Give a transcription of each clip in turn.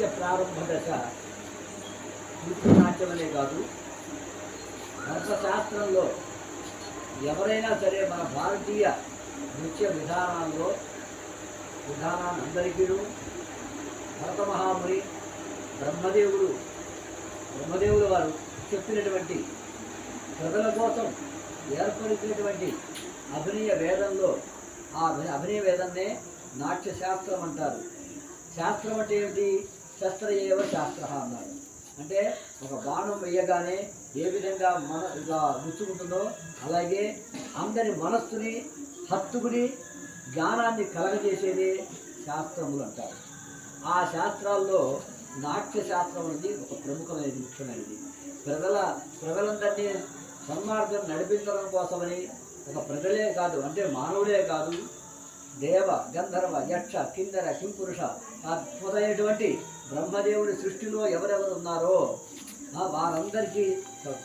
నాట్య ప్రారంభ దశ నృత్య నాట్యమనే కాదు. శాస్త్రంలో ఎవరైనా సరే మన భారతీయ నృత్య విధానాల్లో విధానాన్ని అందరికీ భరత మహాముని బ్రహ్మదేవుడు బ్రహ్మదేవుడు వారు చెప్పినటువంటి ప్రజల కోసం ఏర్పరిచినటువంటి అభినయ వేదంలో ఆ అభినయ వేదాన్నే నాట్య శాస్త్రం అంటారు. శాస్త్రం అంటే ఏమిటి? శస్త్ర ఏవ శాస్త్ర అన్నారు అంటే ఒక బాణం వేయగానే ఏ విధంగా మన ఇలా గుచ్చుకుంటుందో అలాగే అందరి మనస్సుని హత్తుకుని జ్ఞానాన్ని కలగజేసేదే శాస్త్రములు అంటారు. ఆ శాస్త్రాల్లో నాట్య శాస్త్రం అనేది ఒక ప్రముఖమైనది ముఖ్యమైనది. ప్రజల ప్రజలందరినీ సన్మార్గం నడిపించడం కోసమని ఒక ప్రజలే కాదు అంటే మానవులే కాదు దేవ గంధర్వ యక్ష కిందర కింపురుష అద్భుతమైనటువంటి బ్రహ్మదేవుడి సృష్టిలో ఎవరెవరు ఉన్నారో వారందరికీ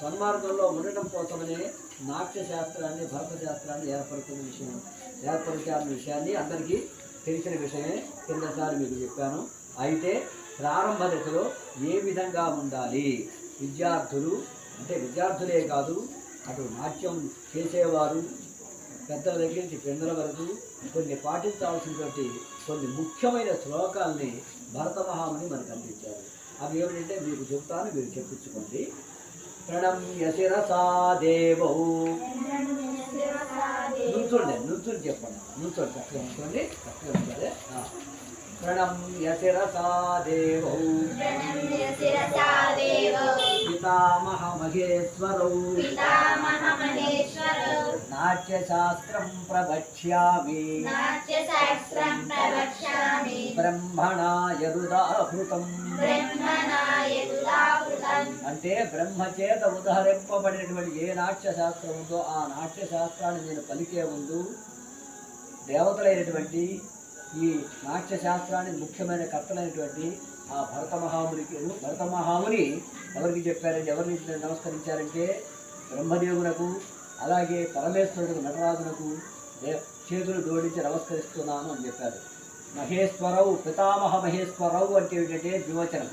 సన్మార్గంలో ఉండటం కోసమనే నాట్యశాస్త్రాన్ని భరతశాస్త్రాన్ని భరత శాస్త్రాన్ని ఏర్పడుతున్న విషయం ఏర్పరిచాలన్న విషయాన్ని అందరికీ తెలిసిన విషయమే. కిందసారి మీకు చెప్పాను. అయితే ప్రారంభ దశలో ఏ విధంగా ఉండాలి? విద్యార్థులు అంటే విద్యార్థులే కాదు అటు నాట్యం చేసేవారు పెద్దల దగ్గర నుంచి పిల్లల వరకు కొన్ని పాటించాల్సినటువంటి కొన్ని ముఖ్యమైన శ్లోకాల్ని భరత మహాముని మనకు అందించారు. అవి ఏమిటంటే మీకు చెప్తాను మీరు చెప్పించుకోండి. ప్రణమ్య శిరసా దేవౌ. నుంచోండి నుంచుని చెప్పండి. నుంచోండి చక్కగా ఉంచండి చక్కగా ఉంచాలి ఆ. ప్రణమ్య శిరసా దేవౌ పితామహ మహేశ్వరౌ నాట్యశాస్త్రం ప్రవక్ష్యామి నాట్యశాస్త్రం ప్రవక్ష్యామి బ్రహ్మణా యరుదాహృతం అంటే బ్రహ్మచేత ఉదహరింపబడినటువంటి ఏ నాట్య ఉందో ఆ నాట్యశాస్త్రాన్ని నేను పలికే ముందు దేవతలైనటువంటి ఈ నాట్య శాస్త్రానికి ముఖ్యమైన కర్తలైనటువంటి ఆ భరత మహామునికి భరత మహాముని ఎవరికి చెప్పారంటే ఎవరిని నమస్కరించారంటే బ్రహ్మదేవునకు అలాగే పరమేశ్వరుడు నటరాజునకు చేతులు జోడించి నమస్కరిస్తున్నాను అని చెప్పారు. మహేశ్వరవు పితామహ మహేశ్వరవు అంటే ఏంటంటే ద్వివచనం.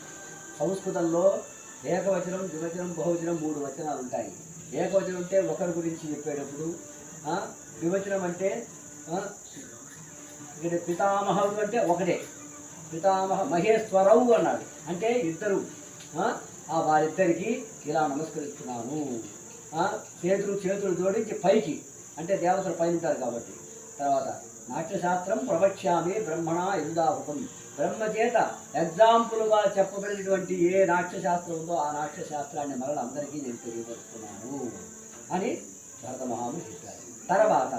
సంస్కృతంలో ఏకవచనం ద్వివచనం బహువచనం మూడు వచనాలు ఉంటాయి. ఏకవచనం అంటే ఒకరి గురించి చెప్పేటప్పుడు ద్వివచనం అంటే ఇక్కడ పితామహుడు అంటే ఒకటే. పితామహ మహేశ్వరవు అన్నాడు. అంటే ఇద్దరు. ఆ, వారిద్దరికి ఇలా నమస్కరిస్తున్నాము. చేతులు చేతులు జోడించి పైకి. అంటే దేవతలు పైన ఉంటారు కాబట్టి. తర్వాత నాట్యశాస్త్రం ప్రవక్ష్యామి బ్రహ్మణ ఇందాహృతం బ్రహ్మ చేత ఎగ్జాంపుల్గా చెప్పబడినటువంటి ఏ నాట్యశాస్త్రం ఉందో ఆ నాట్యశాస్త్రాన్ని మరల అందరికీ నేను తెలియపరుస్తున్నాను అని భరత చెప్పారు. తర్వాత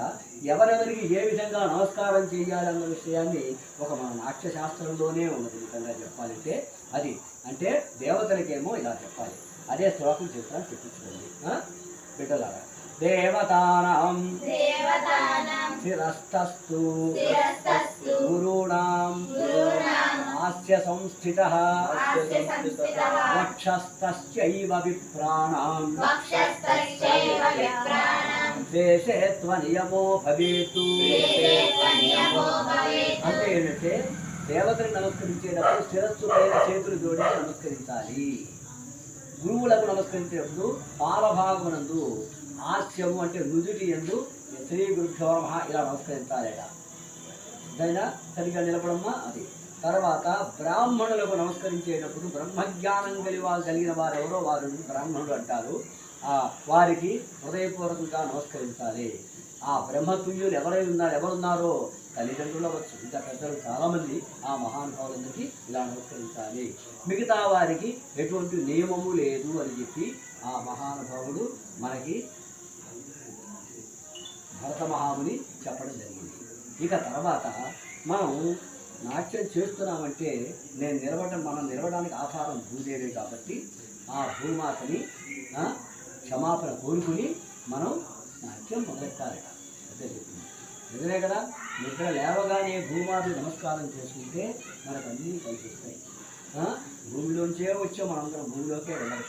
ఎవరెవరికి ఏ విధంగా నమస్కారం చేయాలన్న విషయాన్ని ఒక మన నాట్యశాస్త్రంలోనే ఉన్నది విధంగా చెప్పాలంటే. అది అంటే దేవతలకేమో ఇలా చెప్పాలి. అదే శ్లోకం చెప్తాను చెప్పించుకోండి? బిడ్డలారా దేవతానాం శిరస్తస్తు గురూణాం ఆస్య సంస్థితః వక్షస్థశ్చైవ విప్రాణం. దేశే త్వనియమో భవేతు అంటే ఏంటంటే దేవతని నమస్కరించేటప్పుడు శిరస్సు పైన చేతులు జోడించి నమస్కరించాలి. గురువులకు నమస్కరించేటప్పుడు పాలభాగమునందు హాస్యము అంటే నుదుటి ఎందు శ్రీ గురుభ్యో నమః ఇలా నమస్కరించాలట. దైనా సరిగా నిలబడమ్మా అది. తర్వాత బ్రాహ్మణులకు నమస్కరించేటప్పుడు బ్రహ్మజ్ఞానం కలిగి వాళ్ళు కలిగిన వారు ఎవరో వారు బ్రాహ్మణుడు అంటారు. వారికి హృదయపూర్వకంగా నమస్కరించాలి. ఆ బ్రహ్మతుల్యులు ఎవరై ఉన్నారు ఎవరున్నారో తల్లిదండ్రులు అవ్వచ్చు ఇంకా పెద్దలు చాలామంది ఆ మహానుభావులందరికీ ఇలా నమస్కరించాలి. మిగతా వారికి ఎటువంటి నియమము లేదు అని చెప్పి ఆ మహానుభావుడు మనకి భరత మహాముని చెప్పడం జరిగింది. ఇక తర్వాత మనం నాట్యం చేస్తున్నామంటే నేను నిలవడం మనం నిలవడానికి ఆధారం భూదేవి కాబట్టి ఆ భూమాతని క్షమాపణ కోరుకుని మనం నాట్యం మొదలెట్టాలి అదే చెప్పింది. నిజమే కదా? నిద్ర లేవగానే భూమాతకి నమస్కారం చేసుకుంటే మనకు అన్నీ కలిసి వస్తాయి భూమిలోంచే వచ్చే మనందరం భూమిలోకే వెళ్ళాలి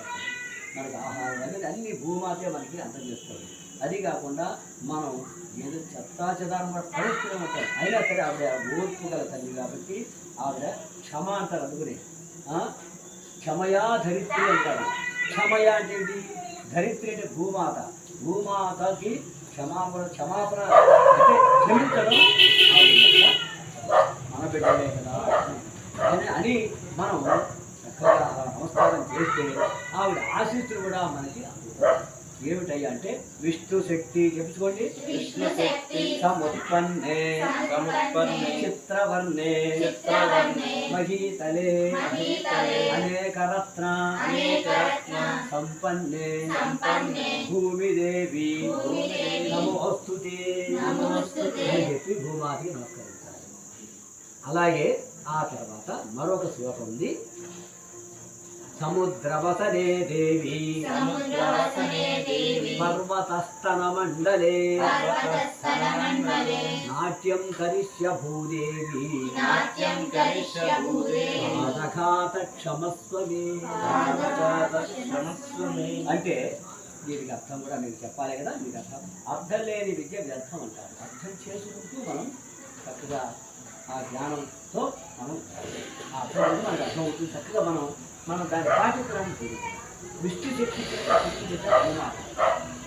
మనకు ఆహారం అనేది అన్ని భూమాతే మనకి అందం చేస్తుంది అది కాకుండా మనం ఏదో చెత్తా చెదారం కూడా పడేస్తూనే ఉంటాం అయినా సరే ఆవిడ ఓర్పు గల తల్లి కాబట్టి ఆవిడ క్షమ అంటారు అందుకునే క్షమయా ధరిత్రి అంటారు. క్షమయ అంటే ఏంటి? ధరిత్రి అంటే భూమాత. భూమాతకి క్షమాపణ క్షమాపణ అంటే క్షమించడం. మన బిడ్డలే కదా. అని అని మనం చక్కగా నమస్కారం చేస్తే ఆవిడ ఆశీస్సులు కూడా మనకి అందుతాయి. ఏమిటయ్యా అంటే విష్ణు శక్తి చెప్పుకోండి. విష్ణు శక్తి సముత్పన్నే సముత్పన్నే చిత్రవర్ణే చిత్రవర్ణే మహీతలే మహీతలే అనేక రత్న అనేక రత్న సంపన్నే సంపన్నే భూమిదేవి భూమిదేవి నమోస్తుతే నమోస్తుతే. అని చెప్పి భూమాతికి నమస్కరించాలి. అలాగే ఆ తర్వాత మరొక శ్లోకం ఉంది. సముద్రవసనే దేవి. సముద్రవసనే దేవి. పర్వతస్తన మండలే పర్వతస్థలమండలే. నాట్యం కరిష్య భూదేవి. పాదఘాత క్షమస్వమే అంటే దీనికి అర్థం కూడా మీకు చెప్పాలి కదా మీకు అర్థం అర్థం లేని విద్య వ్యర్థం అంటారు. అర్థం చేసుకుంటూ మనం చక్కగా ఆ జ్ఞానంతో మనం ఆ అర్థం మనకు అర్థమవుతుంది. చక్కగా మనం మనం దాన్ని పాటించడానికి విష్ణు శక్తి చేత శక్తి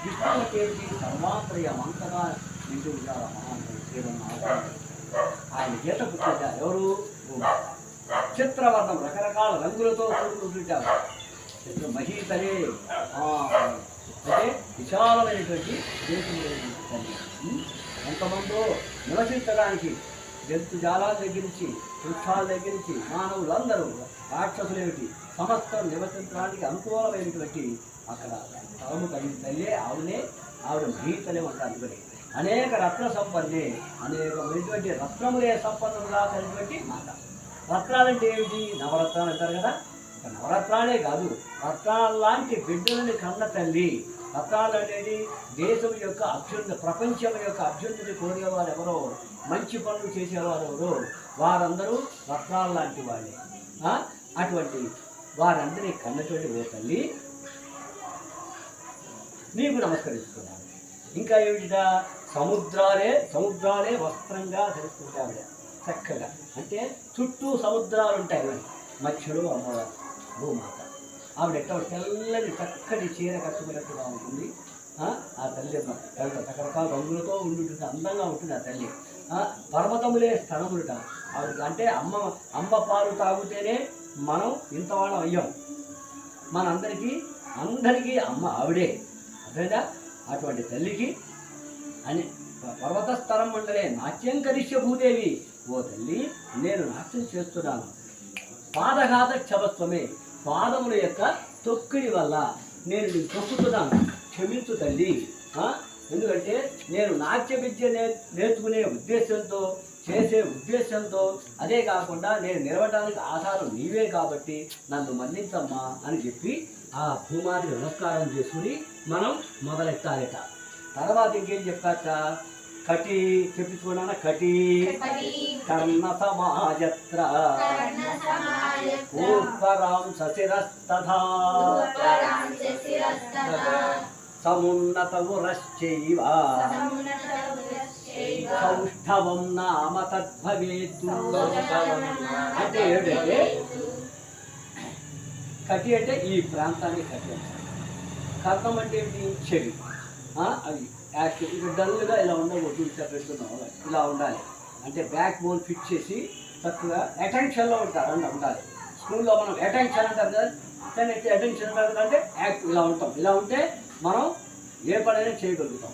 విష్ణు చేసి ఏంటి సర్వాంతర్యం అంతగా నిండి ఉండాలి మహాంతరం సేవన్న ఆయన గీత పుట్టించారు ఎవరు? చిత్రవర్ణం రకరకాల రంగులతో కూడుకుంటుంటారు చిత్ర మహీతలే అంటే విశాలమైనటువంటి దేశమైనటువంటి ఎంతమందో నివసించడానికి జంతుజాలాల దగ్గర నుంచి వృక్షాల దగ్గర నుంచి మానవులందరూ రాక్షసులేమిటి? సమస్తం నివసించడానికి అనుకూలమైనటువంటి అక్కడ తలము కలిగిన తల్లే ఆవునే ఆవిడ మహీతలే అంటారు అనేక రత్న సంపన్నే అనేకమైనటువంటి రత్నములే సంపన్నులుగా కలిగినటువంటి మాట రత్నాలంటే ఏమిటి? నవరత్నాలు అంటారు కదా. ఇక నవరత్నాలే కాదు రత్నాల లాంటి బిడ్డలని కన్న తల్లి. రత్నాలు అనేది దేశం యొక్క అభ్యున్న ప్రపంచం యొక్క అభ్యున్నతి కోరేవారు ఎవరో మంచి పనులు చేసేవారు ఎవరు? వారందరూ వస్త్రాలు లాంటి వాళ్ళే. అటువంటి వారందరినీ కన్నటువంటి ఓ తల్లి. నీకు నమస్కరిస్తున్నాను. ఇంకా ఏమిటిదా? సముద్రాలే సముద్రాలే వస్త్రంగా ధరిస్తుంటారు చక్కగా. అంటే చుట్టూ సముద్రాలు ఉంటాయి మరి. మధ్యలో అమ్మవారు భూమాత. ఆవిడ ఎట్లా తెల్లని చక్కటి చీర కట్టుకున్నట్టుగా ఉంటుంది. ఆ? ఆ తల్లి రకరకాల రంగులతో ఉండుంటుంది అందంగా ఉంటుంది ఆ తల్లి. పర్వతములే స్థనములుట ఆవిడ అంటే అమ్మ అమ్మ పాలు తాగితేనే మనం ఇంతవాళ్ళం అయ్యాం. మనందరికీ అందరికీ అమ్మ ఆవిడే. అదేదా అటువంటి తల్లికి అని పర్వత స్థలం మండలే నాట్యం కరిష్య భూదేవి. ఓ తల్లి నేను నాట్యం చేస్తున్నాను. పాదఘాత క్షమత్వమే పాదముల యొక్క తొక్కిడి వల్ల నేను నిన్ను తొక్కుతున్నాను. క్షమించు తల్లి. ఎందుకంటే నేను నాట్య విద్య నే నేర్చుకునే ఉద్దేశంతో చేసే ఉద్దేశంతో అదే కాకుండా నేను నిలవడానికి ఆధారం నీవే కాబట్టి నన్ను మన్నించమ్మా అని చెప్పి ఆ భూమాతికి నమస్కారం చేసుకుని మనం మొదలెట్టాలట. తర్వాత ఇంకేం చెప్పాక కటి చెప్పించుకున్నా కటి కర్ణ సమాజత్ర. పూర్వరాం సశిరస్తథా దూపరాంచ శిరస్తః సమున్నత ఉరశ్చైవ సమున్నతమురశ్చైవ సౌష్ఠవం నామ తద్భవేత్తు సౌష్ఠవం అంటే ఏంటంటే కటి అంటే ఈ ప్రాంతాన్ని కటి అంటారు కర్ణం అంటే ఏంటి? చెవి. అది యాక్టివ్ ఇక డల్గా ఇలా ఉండకూడదు ఇట్లా పెడుతున్నాం. ఇలా ఉండాలి. అంటే బ్యాక్ బోన్ ఫిట్ చేసి చక్కగా అటెన్షన్లో ఉంటారు. అని ఉండాలి. స్కూల్లో మనం అటెన్షన్ అంటారు కదా? కానీ అటెన్షన్ అంటే యాక్టివ్ ఇలా ఉంటాం. ఇలా ఉంటే మనం ఏ పనైనా చేయగలుగుతాం.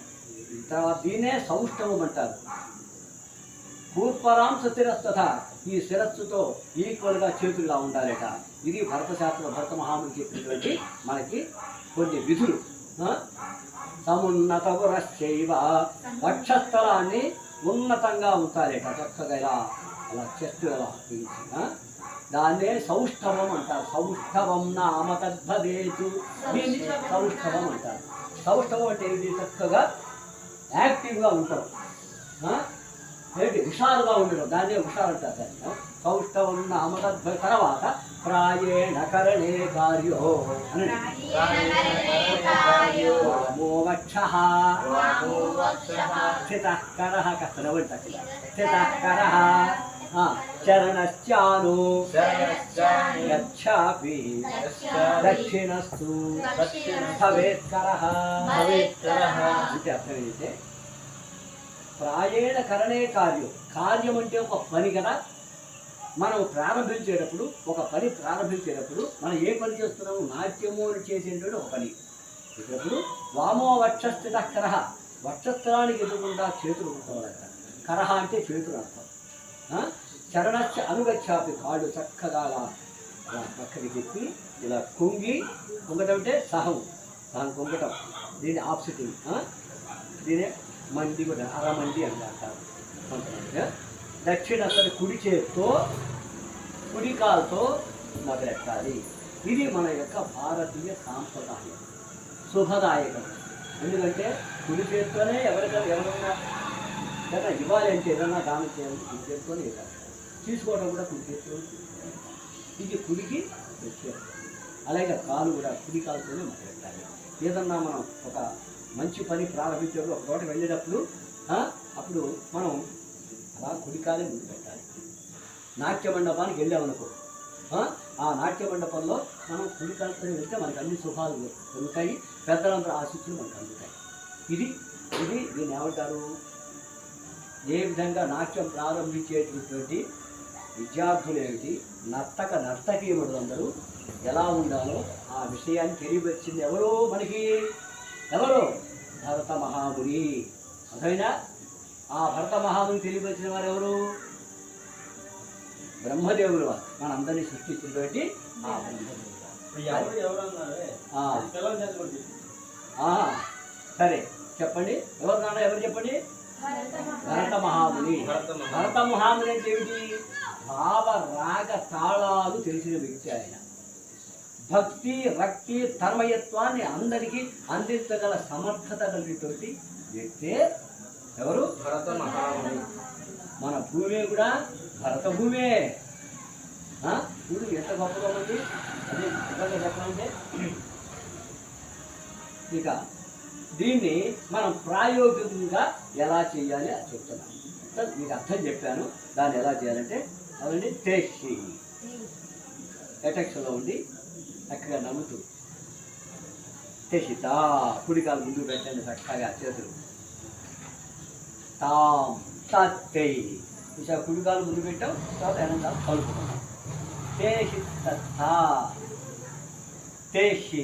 తర్వాత దీన్నే సౌష్ఠవం అంటారు. పూర్వరాంశ శిరస్తథ ఈ శిరస్సుతో ఈక్వల్గా చేతుల్లా ఉండాలట. ఇది భరతశాస్త్ర భరత మహాముని చెప్పినటువంటి మనకి కొన్ని విధులు. ఆ? సమున్నత పురశ్చైవ వక్షస్థలాన్ని ఉన్నతంగా ఉంచాలట. చక్కగా ఇలా అలా చెట్టు ఎలా దాన్నే సౌష్ఠవం అంటారు. సౌష్ఠవం నామ తద్భవేతు. దీన్ని సౌష్ఠవం అంటారు. సౌష్ఠవం అంటే ఇది చక్కగా యాక్టివ్గా ఉంటాం ఆ? ఏంటి? హుషారుగా ఉండడం. దాన్నే హుషారు అంటారు దాన్ని. ఆ? సౌష్ఠవం నామ తద్భ తర్వాత ప్రాయేణ కరణే కార్యో అని వామో వక్షః స్థితః కరः కష్టం. స్థితః కరः. ఆ, చరణశ్చాను యచ్చాపి. దక్షిణస్తు. భవేత్కరః భవేత్కరః అంటే అర్థం ఏంటంటే ప్రాయేణ కరణే కార్యం. కార్యం అంటే ఒక పని కదా? మనం ప్రారంభించేటప్పుడు ఒక పని ప్రారంభించేటప్పుడు మనం ఏ పని చేస్తున్నాము? నాట్యము అని చేసేటువంటి ఒక పని. ఇప్పుడు వామో వక్షస్థిత కరహ వక్షస్థలానికి ఎదురుకుండా చేతులు ఉంటున్నారట కరహ అంటే చేతులు అర్థం? చరణశ్చ అనుగచ్చాపి కాళ్ళు చక్కగా అలా అలా పక్కకి తిప్పి ఇలా కుంగి కుంగటం అంటే సహం సహం కుంగటం. దీని ఆప్సిట్ దీనే మండి కూడా అరమండి అని అంటారు. కొంతమంది దక్షిణ అసలు కుడి చేత్తో కుడి కాలుతో మొదలెట్టాలి. ఇది మన యొక్క భారతీయ సాంప్రదాయం. శుభదాయకం. ఎందుకంటే కుడి చేత్తోనే ఎవరికైనా ఎవరైనా లేదా ఇవ్వాలి అంటే ఏదైనా దానం చేయాలి కుడి చేత్తోనే ఇవ్వాలి తీసుకోవడం కూడా కుడి చేత్తో ఇది కుడికి ప్రత్యేకం అలాగే కాలు కూడా కుడి కాలుతోనే మొదలెట్టాలి ఏదన్నా మనం ఒక మంచి పని ప్రారంభించేటప్పుడు ఒక చోట వెళ్ళేటప్పుడు అప్పుడు మనం అలా కుడి కాలే ముందు పెట్టాలి. నాట్య మండపానికి వెళ్ళామనుకో ఆ, నాట్య మండపంలో మనం కుడికాలతో వెళ్తే మనకు అన్ని శుభాలు దొరుకుతాయి పెద్దలందరూ ఆశిస్తులు మనకు అందుతాయి. ఇది ఇది దీన్ని ఏమంటారు ఏ విధంగా నాట్యం ప్రారంభించేటటువంటి విద్యార్థులు ఏమిటి నర్తక నర్తకీయులందరూ ఎలా ఉండాలో ఆ విషయాన్ని తెలియవచ్చింది ఎవరు మనకి? ఎవరు? భరత మహాముని. అర్థమైనా ఆ భరత మహాముని తెలియవచ్చిన వారు ఎవరు బ్రహ్మదేవులు వారు. మనందరినీ సృష్టించినటువంటి బ్రహ్మదేవులు ఆ, సరే. చెప్పండి. ఎవరు నాన్న? ఎవరు చెప్పండి? భరత మహాముని భరత మహాముని అంటే ఏమిటి? భావ రాగ తాళాలు తెలిసిన వ్యక్తి ఆయన. భక్తి రక్తి తన్మయత్వాన్ని అందరికీ అందించగల సమర్థత కలిగినటువంటి వ్యక్తే ఎవరు? భరత మహాముని మన భూమి కూడా భరత భూమే? చూడు ఎంత గొప్పగా ఉంది. అదే చెప్పాలంటే ఇక దీన్ని మనం ప్రాయోగికంగా ఎలా చేయాలి అని చెప్తున్నాను. సార్ మీకు అర్థం చెప్పాను. దాన్ని ఎలా చేయాలంటే అవండి టేస్టీ ఎటెక్షన్లో ఉండి చక్కగా నమ్ముతూ టేసితా కుడికాలు ముందు పెట్టండి చక్కగా చేతులు. తాం తత్తై కుడికాలు ముందు పెట్టాం తర్వాత వెనక కలుపుకున్నాం తేషి తేషి